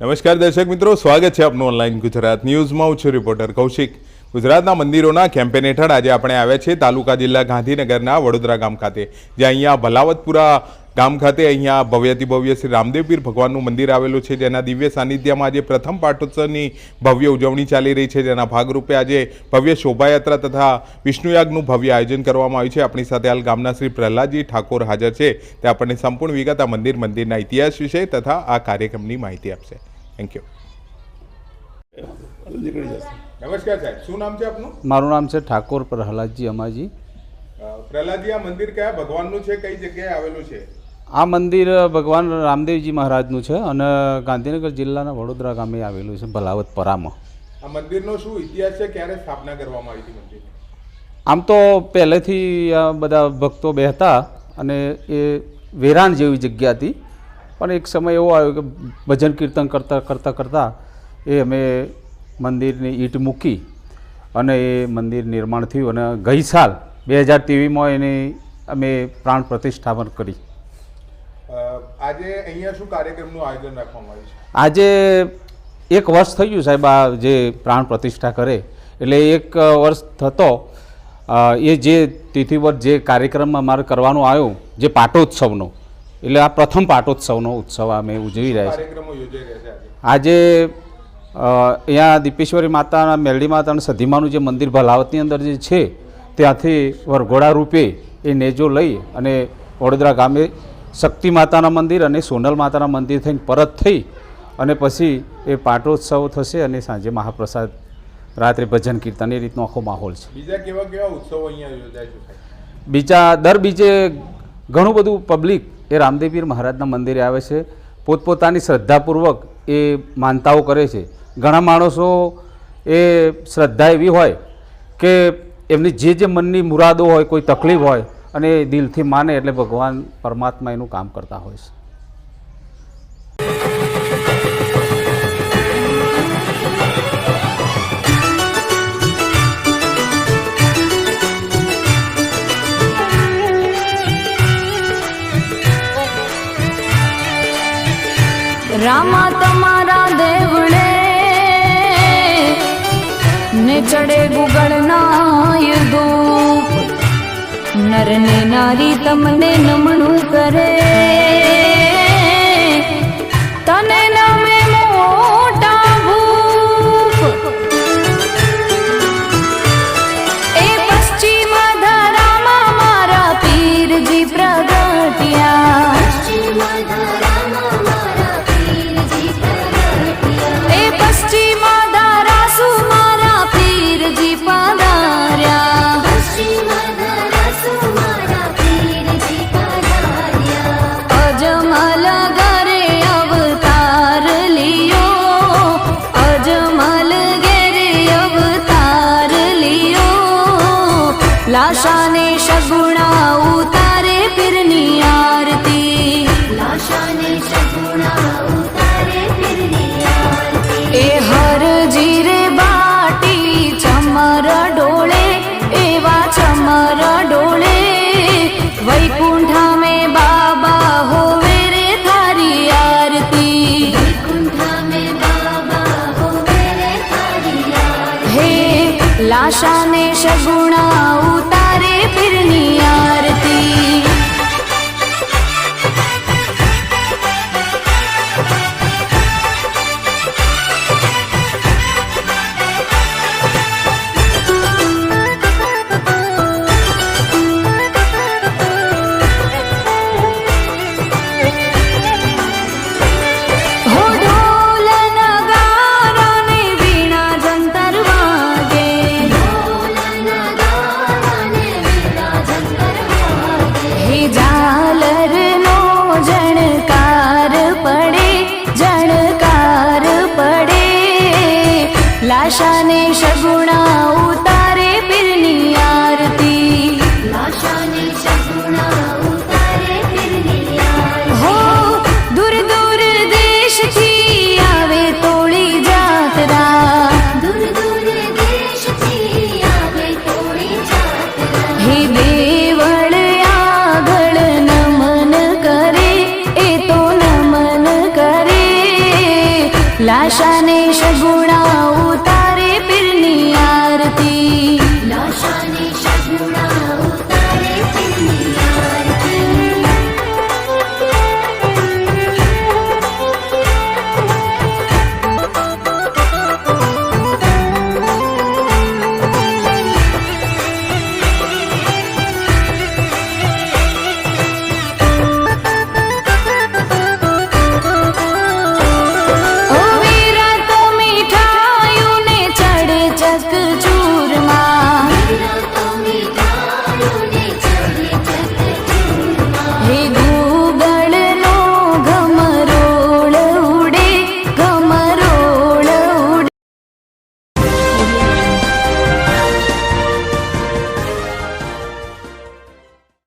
નમસ્કાર દર્શક મિત્રો, સ્વાગત છે આપનું ઓનલાઈન ગુજરાત ન્યૂઝમાં. હું છું રિપોર્ટર કૌશિક. ગુજરાતના મંદિરોના કેમ્પેન હેઠળ આજે આપણે આવ્યા છીએ તાલુકા જિલ્લા ગાંધીનગરના વડોદરા ગામ ખાતે, જ્યાં અહીંયા ભલાવતપુરા ગામ ખાતે અહીંયા ભવ્યતિભવ્ય શ્રી રામદેવપીર ભગવાનનું મંદિર આવેલું છે. જેના દિવ્ય સાનિધ્યમાં આજે પ્રથમ પાઠોત્સવની ભવ્ય ઉજવણી ચાલી રહી છે. જેના ભાગરૂપે આજે ભવ્ય શોભાયાત્રા તથા વિષ્ણુયાગનું ભવ્ય આયોજન કરવામાં આવ્યું છે. આપણી સાથે હાલ ગામના શ્રી પ્રહલાદજી ઠાકોર હાજર છે. તે આપણને સંપૂર્ણ વિગત આ મંદિર મંદિરના ઇતિહાસ વિશે તથા આ કાર્યક્રમની માહિતી આપશે. થેન્ક યુ નમસ્કાર સાહેબ. શું નામ છે આપનું? મારું નામ છે ઠાકોર પ્રહલાદજી અમાજી. પ્રહલાદજી આ મંદિર કયા ભગવાનનું છે? કઈ જગ્યાએ આવેલું છે? આ મંદિર ભગવાન રામદેવજી મહારાજનું છે અને ગાંધીનગર જિલ્લાના વડોદરા ગામે આવેલું છે ભલાવત પરામાં. આ મંદિરનો શું ઇતિહાસ છે? ક્યારે સ્થાપના કરવામાં આવી હતી મંદિર? આમ તો પહેલેથી આ બધા ભક્તો બેહતા અને એ વેરાન જેવી જગ્યા હતી. પણ એક સમય એવો આવ્યો કે ભજન કીર્તન કરતાં કરતાં કરતાં એ અમે મંદિરની ઈંટ મૂકી અને એ મંદિર નિર્માણ થયું અને ગઈ સાલ બે હજાર તેવીમાં એની અમે પ્રાણ પ્રતિષ્ઠાપન કરી. આજે અહીંયા શું કાર્યક્રમનું આયોજન રાખવામાં આવ્યું છે? આજે એક વર્ષ થઈ ગયું સાહેબ આ જે પ્રાણ પ્રતિષ્ઠા કરે એટલે એક વર્ષ થતો એ જે તિથિવર જે કાર્યક્રમમાં મારે કરવાનો આવ્યો જે પાટોત્સવનો એટલે આ પ્રથમ પાટોત્સવનો ઉત્સવ અમે ઉજવી રહ્યા છીએ. આજે? અહીંયા દીપેશ્વરી માતાના મેલડી માતા અને સધીમાનું જે મંદિર ભલાવતની અંદર જે છે ત્યાંથી વરઘોડા રૂપે એ નેજો લઈ અને વડોદરા ગામે શક્તિ માતાના મંદિર અને સોનલ માતાના મંદિર થઈને પરત થઈ અને પછી એ પાટોત્સવ થશે અને સાંજે મહાપ્રસાદ રાત્રે ભજન કીર્તન એ રીતનો આખો માહોલ છે. બીજા કેવા કેવા ઉત્સવો અહીંયા યોજાય છે બીજા દર બીજે ઘણું બધું પબ્લિક એ રામદેવીર મહારાજના મંદિરે આવે છે. પોતપોતાની શ્રદ્ધાપૂર્વક એ માનતાઓ કરે છે. ઘણા માણસો એ શ્રદ્ધા એવી હોય કે એમની જે જે મનની મુરાદો હોય કોઈ તકલીફ હોય અને એ દિલથી માને એટલે ભગવાન પરમાત્મા એનું કામ કરતા હોય છે. નારી તમને નમણું કરે. લાશાને સગુણા ઉતારે પીરની આરતી. લાશાને સગુણા ઉતારે પીરની આરતી હો દૂર દૂર દેશથી આવે તોળી જાત્રા હે દેવળ આગળ નમન કરે એ તો નમન કરે લાશાને શગુણ